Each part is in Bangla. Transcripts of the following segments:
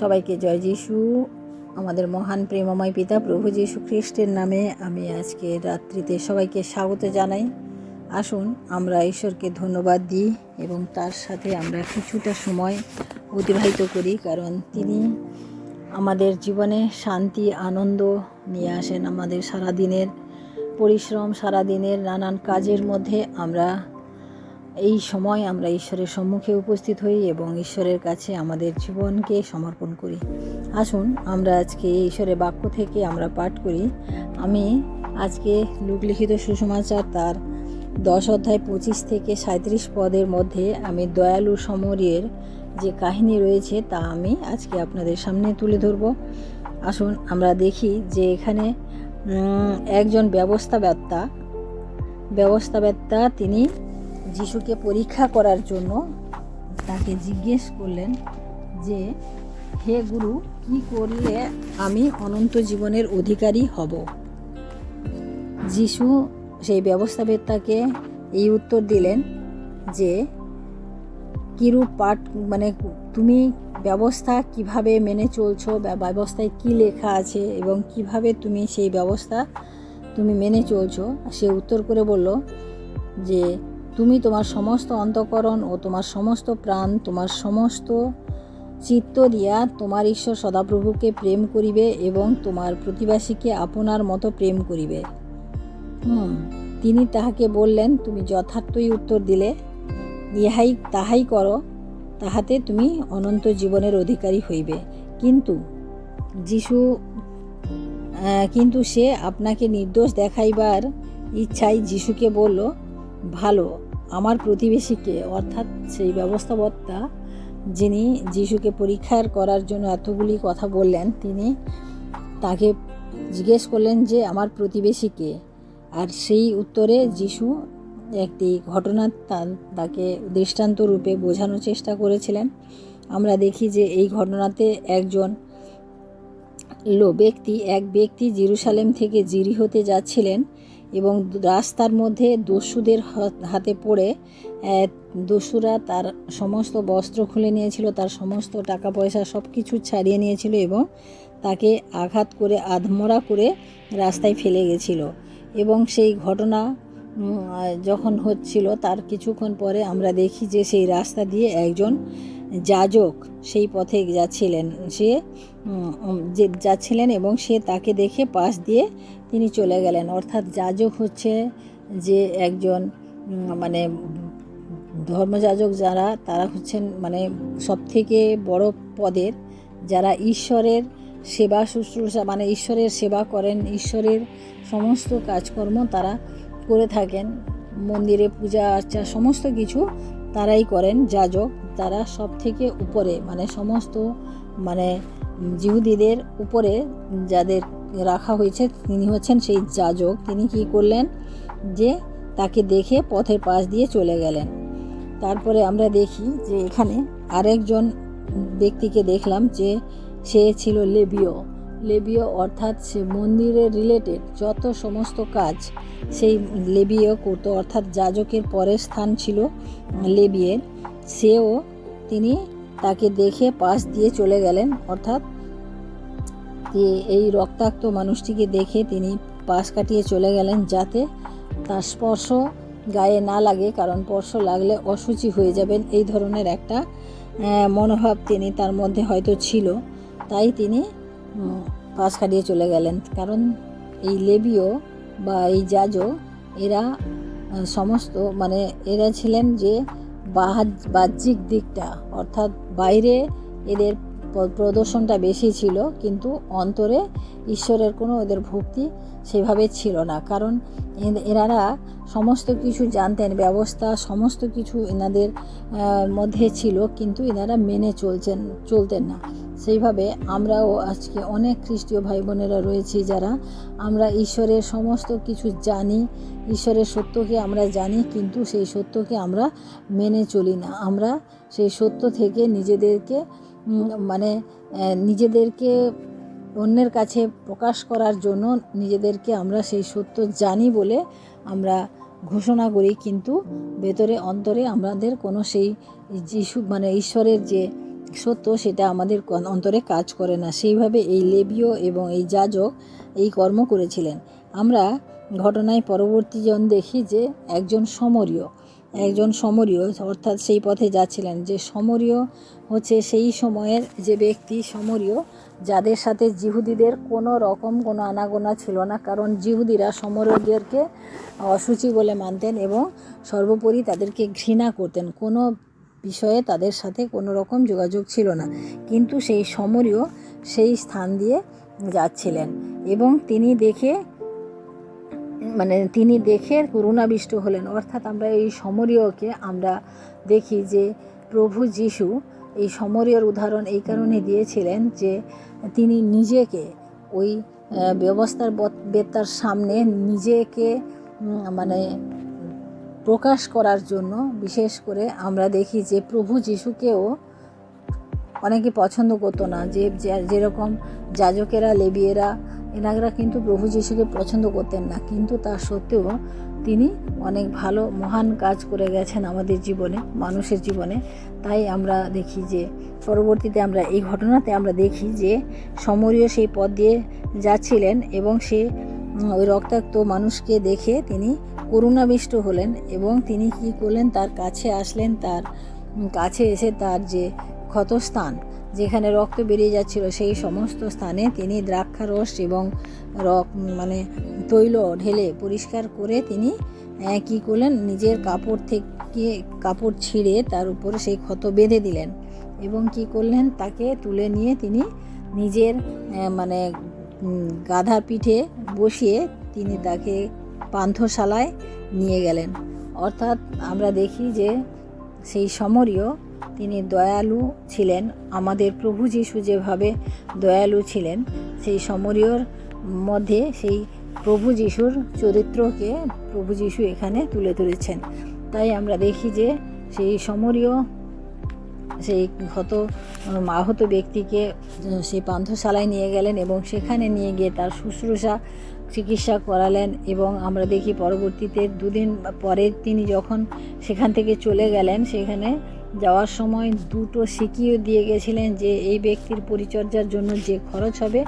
সবাইকে জয় যিশু। আমাদের মহান প্রেমময় পিতা প্রভু যীশু খ্রিস্টের নামে আমি আজকে রাত্রিতে সবাইকে স্বাগত জানাই। আসুন, আমরা ঈশ্বরকে ধন্যবাদ দিই এবং তার সাথে আমরা কিছুটা সময় অতিবাহিত করি, কারণ তিনি আমাদের জীবনে শান্তি, আনন্দ নিয়ে আসেন আমাদের সারাদিনের পরিশ্রম, সারাদিনের নানান কাজের মধ্যে আমরা এই সময় আমরা ঈশ্বরের সম্মুখে উপস্থিত হই এবং ঈশ্বরের কাছে আমাদের জীবনকে সমর্পণ করি। আসুন, আমরা আজকে ঈশ্বরের বাক্য থেকে আমরা পাঠ করি। আমি আজকে লোকলিখিত সুসমাচার তার দশ অধ্যায় পঁচিশ থেকে সাঁত্রিশ পদের মধ্যে আমি দয়ালু সমরের যে কাহিনী রয়েছে তা আমি আজকে আপনাদের সামনে তুলে ধরব। আসুন, আমরা দেখি যে এখানে একজন ব্যবস্থাবেত্তা ব্যবস্থাবেত্তা তিনি যিশুকে পরীক্ষা করার জন্য তাকে জিজ্ঞেস করলেন যে, হে গুরু, কি করলে আমি অনন্ত জীবনের অধিকারী হব? যিশু সেই ব্যবস্থাবেত্তাকে এই উত্তর দিলেন যে, কিরূপ পাঠ মানে তুমি ব্যবস্থা কীভাবে মেনে চলছো ব্যবস্থায় কি লেখা আছে এবং কীভাবে তুমি সেই ব্যবস্থা তুমি মেনে চলছো? সে উত্তর করে বলল যে তুমি তোমার সমস্ত অন্তকরণ ও তোমার সমস্ত প্রাণ, তোমার সমস্ত চিত্ত দিয়া তোমার ঈশ্বর সদাপ্রভুকে প্রেম করিবে এবং তোমার প্রতিবাসীকে আপনার মতো প্রেম করিবে। হুম, তিনি তাহাকে বললেন, তুমি যথার্থই উত্তর দিলে। ইহাই, তাহাই করো। তাহাতে তুমি অনন্ত জীবনের অধিকারী হইবে। কিন্তু যিশু কিন্তু সে আপনাকে নির্দোষ দেখাইবার ইচ্ছায় যিশুকে বলল ভালো আমার প্রতিবেশীকে, অর্থাৎ সেই ব্যবস্থাপত্তা যিনি যিশুকে পরীক্ষার করার জন্য এতগুলি কথা বললেন, তিনি তাকে জিজ্ঞেস করলেন যে, আমার প্রতিবেশীকে? আর সেই উত্তরে যিশু একটি ঘটনা তাকে দৃষ্টান্ত রূপে বোঝানোর চেষ্টা করেছিলেন। আমরা দেখি যে এই ঘটনাতে একজন লো ব্যক্তি, এক ব্যক্তি জেরুসালেম থেকে জিরি হতে যাচ্ছিলেন। এবং রাস্তার মধ্যে দস্যুদের হাত- পড়ে দস্যুরা তার সমস্ত বস্ত্র খুলে নিয়েছিল, তার সমস্ত টাকা পয়সা সব কিছু ছাড়িয়ে নিয়েছিল এবং তাকে আঘাত করে, আধমরা করে রাস্তায় ফেলে গেছিল। এবং সেই ঘটনা যখন হচ্ছিল, তার কিছুক্ষণ পরে আমরা দেখি যে সেই রাস্তা দিয়ে একজন যাজক সেই পথে যাচ্ছিলেন। সে যে যাচ্ছিলেন এবং সে তাকে দেখে পাশ দিয়ে তিনি চলে গেলেন। অর্থাৎ যাজক হচ্ছে যে একজন মানে ধর্মযাজক যারা, তারা হচ্ছেন মানে সবথেকে বড় পদের, যারা ঈশ্বরের সেবা শুশ্রূষা মানে ঈশ্বরের সেবা করেন, ঈশ্বরের সমস্ত কাজকর্ম তারা করে থাকেন। মন্দিরে পূজা আর্চা সমস্ত কিছু তারাই করেন যাজক, তারা সব থেকে উপরে মানে সমস্ত মানে জিহুদিদের উপরে যাদের রাখা হয়েছে, তিনি হচ্ছেন সেই যাজক। তিনি কি করলেন? যে তাকে দেখে পথের পাশ দিয়ে চলে গেলেন। তারপরে আমরা দেখি যে এখানে আরেকজন ব্যক্তিকে দেখলাম যে সে ছিল লেবিও লেবিও অর্থাৎ সে মন্দিরের রিলেটেড যত সমস্ত কাজ সেই লেবিও করতো অর্থাৎ যাজকের পরের স্থান ছিল লেবিয়ের। সেও তিনি তাকে দেখে পাশ দিয়ে চলে গেলেন, অর্থাৎ এই রক্তাক্ত মানুষটিকে দেখে তিনি পাশ কাটিয়ে চলে গেলেন যাতে তার স্পর্শ গায়ে না লাগে, কারণ স্পর্শ লাগলে অসুচি হয়ে যাবেন, এই ধরনের একটা মনোভাব তিনি তার মধ্যে হয়তো ছিল। তাই তিনি পাশ কাটিয়ে চলে গেলেন। কারণ এই লেবিও বা এই যাজক এরা সমস্ত মানে এরা ছিলেন যে বাহ্যিক দিকটা, অর্থাৎ বাইরে এদের প্রদর্শনটা বেশি ছিল, কিন্তু অন্তরে ঈশ্বরের কোনো এদের ভক্তি সেভাবে ছিল না। কারণ এনারা সমস্ত কিছু জানতেন, ব্যবস্থা, সমস্ত কিছু এনাদের মধ্যে ছিল, কিন্তু এনারা মেনে চলছেন, চলতেন না। সেইভাবে আমরাও আজকে অনেক খ্রিস্টীয় ভাই বোনেরা রয়েছি যারা। আমরা ঈশ্বরের সমস্ত কিছু জানি, ঈশ্বরের সত্যকে আমরা জানি, কিন্তু সেই সত্যকে আমরা মেনে চলি না। আমরা সেই সত্য থেকে নিজেদেরকে মানে নিজেদেরকে অন্যের কাছে প্রকাশ করার জন্য নিজেদেরকে আমরা সেই সত্য জানি বলে আমরা ঘোষণা করি, কিন্তু ভেতরে অন্তরে আমাদের কোনো সেই যিশু মানে ঈশ্বরের যে সত্য, সেটা আমাদের অন্তরে কাজ করে না। সেইভাবে এই লেবীয় এবং এই যাজক এই কর্ম করেছিলেন। আমরা ঘটনায় পরবর্তী জন দেখি যে একজন সমরীয় একজন সমরীয়, অর্থাৎ সেই পথে যাচ্ছিলেন যে সমরীয় হচ্ছে সেই সময়ের যে ব্যক্তি সমরীয়, যাদের সাথে জিহুদিদের কোনো রকম কোনো আনাগোনা ছিল না, কারণ জিহুদিরা সমরীয়দেরকে অসুচি বলে মানতেন এবং সর্বোপরি তাদেরকে ঘৃণা করতেন। কোনো বিষয়ে তাদের সাথে কোনো রকম যোগাযোগ ছিল না। কিন্তু সেই সমরীয় সেই স্থান দিয়ে যাচ্ছিলেন এবং তিনি দেখে মানে তিনি দেখে করুণাবিষ্ট হলেন। অর্থাৎ আমরা এই সমরীয়কে আমরা দেখি যে প্রভু যিশু এই সমরীয়র উদাহরণ এই কারণে দিয়েছিলেন যে তিনি নিজেকে ওই ব্যবস্থার বত- বেত্তার সামনে নিজেকে মানে প্রকাশ করার জন্য, বিশেষ করে আমরা দেখি যে প্রভু যিশুকেও অনেকে পছন্দ করতো না। যে যেরকম যাজকেরা, লেবিয়েরা, এনারা কিন্তু প্রভু যিশুকে পছন্দ করতেন না। কিন্তু তা সত্ত্বেও তিনি অনেক ভালো, মহান কাজ করে গেছেন আমাদের জীবনে, মানুষের জীবনে। তাই আমরা দেখি যে, পরবর্তীতে আমরা এই ঘটনাতে আমরা দেখি যে, সমরীয় সেই পথ দিয়ে যাচ্ছিলেন এবং সে ওই রক্তাক্ত মানুষকে দেখে তিনি করুণাবিষ্ট হলেন এবং তিনি কি করলেন? তার কাছে আসলেন তার কাছে এসে তার যে ক্ষতস্থান যেখানে রক্ত বেরিয়ে যাচ্ছিল সেই সমস্ত স্থানে তিনি দ্রাক্ষারস এবং রক মানে তৈল ঢেলে পরিষ্কার করে তিনি আহ, কি করলেন? নিজের কাপড় থেকে কাপড় ছিঁড়ে তার উপরে সেই ক্ষত বেঁধে দিলেন এবং কি করলেন? তাকে তুলে নিয়ে তিনি নিজের মানে উম, গাধার পিঠে বসিয়ে তিনি তাকে পান্থশালায় নিয়ে গেলেন। অর্থাৎ আমরা দেখি যে সেই সমরীয় তিনি দয়ালু ছিলেন আমাদের প্রভু যিশু যেভাবে দয়ালু ছিলেন সেই সমরীয়র মধ্যে সেই প্রভু যিশুর চরিত্রকে প্রভু যিশু এখানে তুলে ধরেছেন। তাই আমরা দেখি যে সেই সমরীয় সেই ক্ষত উম, আহত ব্যক্তিকে সেই পান্থশালায় নিয়ে গেলেন এবং সেখানে নিয়ে গিয়ে তার শুশ্রূষা চিকিৎসা করালেন এবং আমরা দেখি পরবর্তীতে দুদিন পরে তিনি যখন সেখান থেকে চলে গেলেন সেখানে যাওয়ার সময় দুটো সিকিও দিয়ে গেছিলেন যে এই ব্যক্তির পরিচর্যার জন্য যে খরচ হবে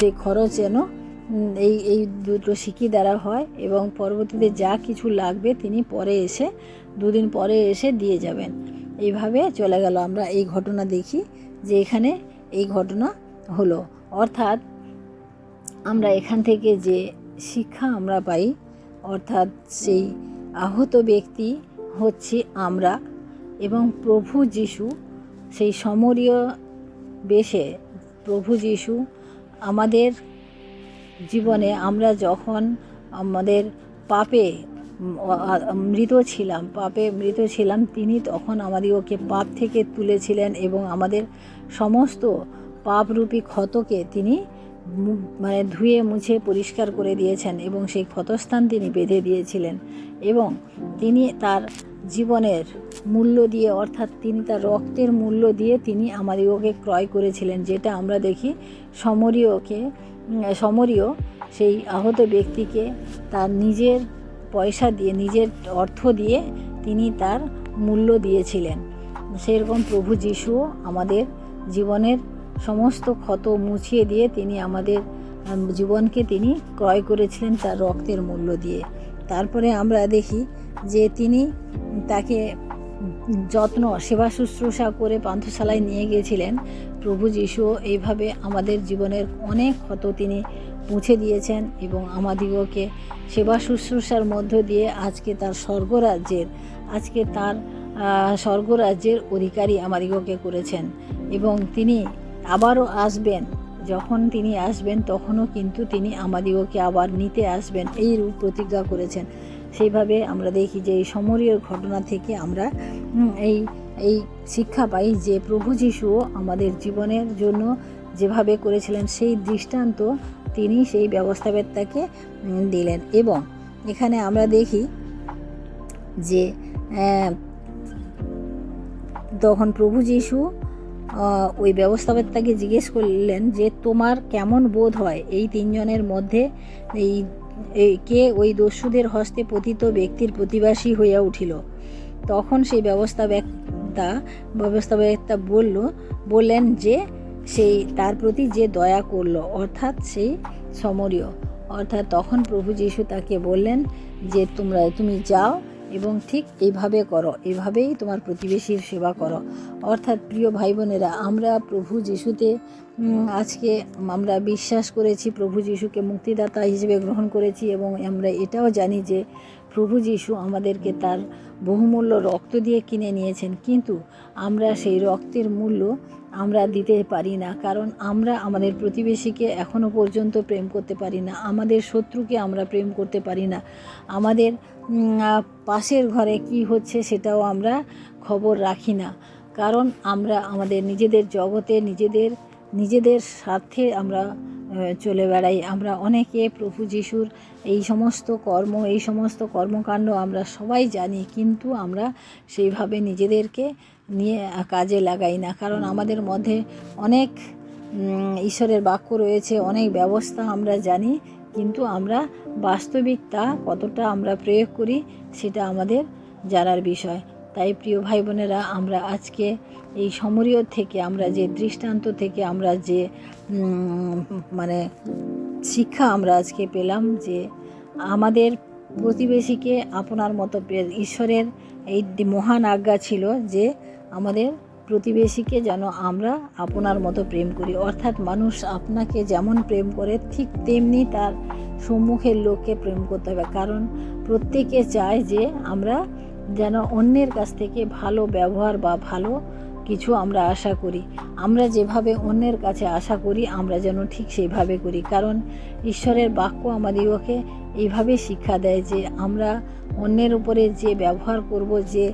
সেই খরচ যেন এই এই দুটো সিকি দ্বারা হয় এবং পরবর্তীতে যা কিছু লাগবে তিনি পরে এসে দুদিন পরে এসে দিয়ে যাবেন। এইভাবে চলে গেল। আমরা এই ঘটনা দেখি যে এখানে এই ঘটনা হলো। অর্থাৎ আমরা এখান থেকে যে শিক্ষা আমরা পাই, অর্থাৎ সেই আহত ব্যক্তি হচ্ছে আমরা এবং প্রভু যিশু, সেই সমরীয় বেশে প্রভু যিশু আমাদের জীবনে আমরা যখন আমাদের পাপে মৃত ছিলাম, পাপে মৃত ছিলাম। তিনি তখন আমাদেরকে পাপ থেকে তুলেছিলেন এবং আমাদের সমস্ত পাপরূপী ক্ষতকে তিনি মানে ধুয়ে মুছে পরিষ্কার করে দিয়েছেন এবং সেই ক্ষতস্থান তিনি বেঁধে দিয়েছিলেন এবং তিনি তার জীবনের মূল্য দিয়ে, অর্থাৎ তিনি তার রক্তের মূল্য দিয়ে তিনি আমাদিগকে ক্রয় করেছিলেন, যেটা আমরা দেখি সমরীয়কে সমরীয় সেই আহত ব্যক্তিকে তার নিজের পয়সা দিয়ে, নিজের অর্থ দিয়ে তিনি তার মূল্য দিয়েছিলেন। সেরকম প্রভু যিশুও আমাদের জীবনের সমস্ত ক্ষত মুছিয়ে দিয়ে তিনি আমাদের জীবনকে তিনি ক্রয় করেছিলেন তার রক্তের মূল্য দিয়ে। তারপরে আমরা দেখি যে তিনি তাকে যত্ন, সেবা শুশ্রূষা করে পান্থশালায় নিয়ে গিয়েছিলেন। প্রভু যিশু এইভাবে আমাদের জীবনের অনেক ক্ষত তিনি মুছে দিয়েছেন এবং আমাদিগকে সেবা শুশ্রূষার মধ্য দিয়ে আজকে তার স্বর্গরাজ্যের, আজকে তার স্বর্গরাজ্যের অধিকারী আমাদিগকে করেছেন এবং তিনি আবারও আসবেন। যখন তিনি আসবেন, তখনও কিন্তু তিনি আমাদিগকে আবার নিতে আসবেন। এই রূপ প্রতিজ্ঞা করেছেন। সেইভাবে আমরা দেখি যে এই সমরীয় ঘটনা থেকে আমরা এই এই শিক্ষা পাই যে প্রভু যিশুও আমাদের জীবনের জন্য যেভাবে করেছিলেন, সেই দৃষ্টান্ত তিনি সেই ব্যবস্থাবেত্তাকে দিলেন। এবং এখানে আমরা দেখি যে তখন প্রভু যিশু ওই ব্যবস্থাবেত্তাকে জিজ্ঞেস করলেন যে, তোমার কেমন বোধ হয় এই তিনজনের মধ্যে? এই কে ওই দস্যুদের হস্তে পতিত ব্যক্তির প্রতিবাসী হইয়া উঠিল? তখন সেই ব্যবস্থা ব্যবস্থাবেত্তা ব্যবস্থাবেত্তা বলল, বললেন যে সেই তার প্রতি যে দয়া করল, অর্থাৎ সেই সমরীয়। অর্থাৎ তখন প্রভু যিশু তাকে বললেন যে, তোমরা, তুমি যাও এবং ঠিক এইভাবে করো। এভাবেই তোমার প্রতিবেশীর সেবা করো। অর্থাৎ প্রিয় ভাই বোনেরা আমরা প্রভু যিশুতে আজকে আমরা বিশ্বাস করেছি, প্রভু যিশুকে মুক্তিদাতা হিসেবে গ্রহণ করেছি এবং আমরা এটাও জানি যে, প্রভু যিশু আমাদেরকে তার বহুমূল্য রক্ত দিয়ে কিনে নিয়েছেন। কিন্তু আমরা সেই রক্তের মূল্য আমরা দিতে পারি না, কারণ আমরা আমাদের প্রতিবেশীকে এখনও পর্যন্ত প্রেম করতে পারি না, আমাদের শত্রুকে আমরা প্রেম করতে পারি না, আমাদের পাশের ঘরে কি হচ্ছে সেটাও আমরা খবর রাখি না, কারণ আমরা আমাদের নিজেদের জগতে নিজেদের নিজেদের স্বার্থে আমরা চলে বেড়াই, আমরা অনেকে প্রভু যিশুর এই সমস্ত কর্ম, এই সমস্ত কর্মকাণ্ড আমরা সবাই জানি, কিন্তু আমরা সেইভাবে নিজেদেরকে নিয়ে কাজে লাগাই না। কারণ আমাদের মধ্যে অনেক ঈশ্বরের বাক্য রয়েছে, অনেক ব্যবস্থা আমরা জানি, কিন্তু আমরা বাস্তবিকতা কতটা আমরা প্রয়োগ করি সেটা আমাদের জানার বিষয়। তাই প্রিয় ভাই বোনেরা আমরা আজকে এই সমরীয় থেকে, আমরা যে দৃষ্টান্ত থেকে, আমরা যে মানে শিক্ষা আমরা আজকে পেলাম যে আমাদের প্রতিবেশীকে আপনার মতো ঈশ্বরের এই মহান আজ্ঞা ছিল যে আমাদের প্রতিবেশীকে যেন আমরা আপনার মতো প্রেম করি। অর্থাৎ মানুষ আপনাকে যেমন প্রেম করে, ঠিক তেমনি তার সম্মুখের লোককে প্রেম করতে হবে। কারণ প্রত্যেকে চায় যে আমরা যেন অন্যের কাছ থেকে ভালো ব্যবহার বা ভালো কিছু আমরা আশা করি। আমরা যেভাবে অন্যের কাছে আশা করি, আমরা যেন ঠিক সেইভাবে করি। কারণ ঈশ্বরের বাক্য আমাদিগকে এইভাবে শিক্ষা দেয় যে আমরা অন্যের উপরে যে ব্যবহার করব, যে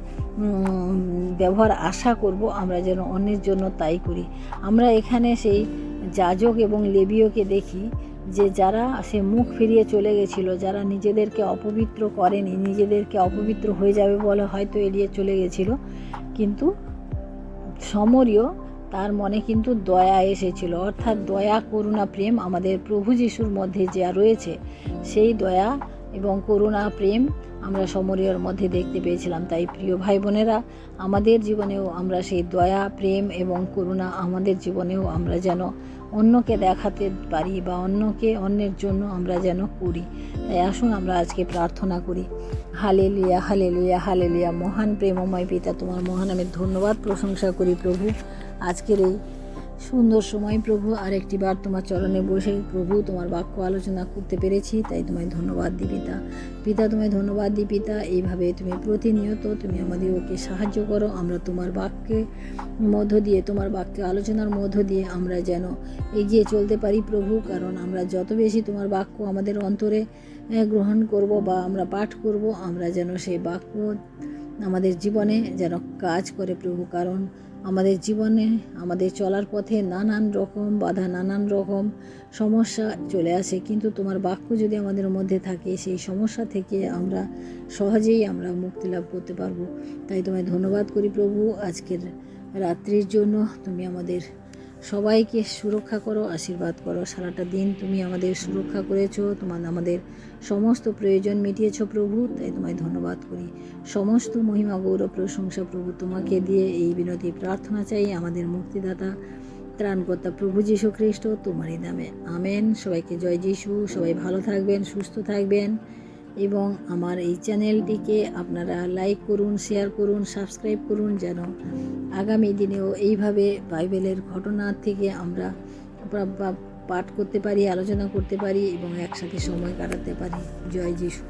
ব্যবহার আশা করব, আমরা যেন অন্যের জন্য তাই করি। আমরা এখানে সেই যাজক এবং লেবীয়কে দেখি যে, যারা সে মুখ ফিরিয়ে চলে গেছিল, যারা নিজেদেরকে অপবিত্র করেনি, নিজেদেরকে অপবিত্র হয়ে যাবে বলে হয়তো এড়িয়ে চলে গেছিল। কিন্তু সমরীয় তার মনে কিন্তু দয়া এসেছিল, অর্থাৎ দয়া, করুণা, প্রেম আমাদের প্রভু যিশুর মধ্যে যা রয়েছে, সেই দয়া এবং করুণা, প্রেম আমরা সমরীয়র মধ্যে দেখতে পেয়েছিলাম। তাই প্রিয় ভাই বোনেরা আমাদের জীবনেও আমরা সেই দয়া, প্রেম এবং করুণা আমাদের জীবনেও আমরা যেন অন্যকে দেখাতে পারি বা অন্যকে, অন্যের জন্য আমরা যেন করি। তাই আসুন আমরা আজকে প্রার্থনা করি। হালে লুয়া হালে লুয়া হালে লুয়া মহান প্রেমময় পিতা, তোমার মহান আমি ধন্যবাদ, প্রশংসা করি প্রভু। আজকের এই সুন্দর সময়, প্রভু। আরেকটি বার তোমার চরণে বসে প্রভু তোমার বাক্য আলোচনা করতে পেরেছি, তাই তোমায় ধন্যবাদ দিই পিতা। পিতা, তোমায় ধন্যবাদ দিই পিতা। এইভাবে তুমি প্রতিনিয়ত তুমি আমাদের ওকে সাহায্য করো। আমরা তোমার বাক্যে মধ্য দিয়ে, তোমার বাক্য আলোচনার মধ্য দিয়ে আমরা যেন এগিয়ে চলতে পারি প্রভু। কারণ আমরা যত বেশি তোমার বাক্য আমাদের অন্তরে গ্রহণ করব বা আমরা পাঠ করব, আমরা যেন সেই বাক্য আমাদের জীবনে যেন কাজ করে প্রভু। কারণ আমাদের জীবনে, আমাদের চলার পথে নানান রকম বাধা, নানান রকম সমস্যা চলে আসে। কিন্তু তোমার বাক্য যদি আমাদের মধ্যে থাকে, সেই সমস্যা থেকে আমরা সহজেই আমরা মুক্তি লাভ করতে পারব। তাই তোমায় ধন্যবাদ করি প্রভু। আজকের রাত্রির জন্য তুমি আমাদের সবাইকে সুরক্ষা করো, আশীর্বাদ করো। সারাটা দিন তুমি আমাদের সুরক্ষা করেছ তোমার আমাদের সমস্ত প্রয়োজন মিটিয়েছো প্রভু, তাই তোমায় ধন্যবাদ করি। সমস্ত মহিমা, গৌরব, প্রশংসা প্রভু তোমাকে দিয়ে এই বিনতি প্রার্থনা চাই, আমাদের মুক্তিদাতা, ত্রাণকর্তা প্রভু যীশু খ্রিস্ট, তোমারই নামে। আমেন। সবাইকে জয় যিশু। সবাই ভালো থাকবেন, সুস্থ থাকবেন। এবং আমার এই চ্যানেলটিকে আপনারা লাইক করুন, শেয়ার করুন, সাবস্ক্রাইব করুন যেন আগামী দিনেও এইভাবে বাইবেলের ঘটনা থেকে আমরা পাঠ করতে পারি, আলোচনা করতে পারি এবং একসাথে সময় কাটাতে পারি। জয় যিশু।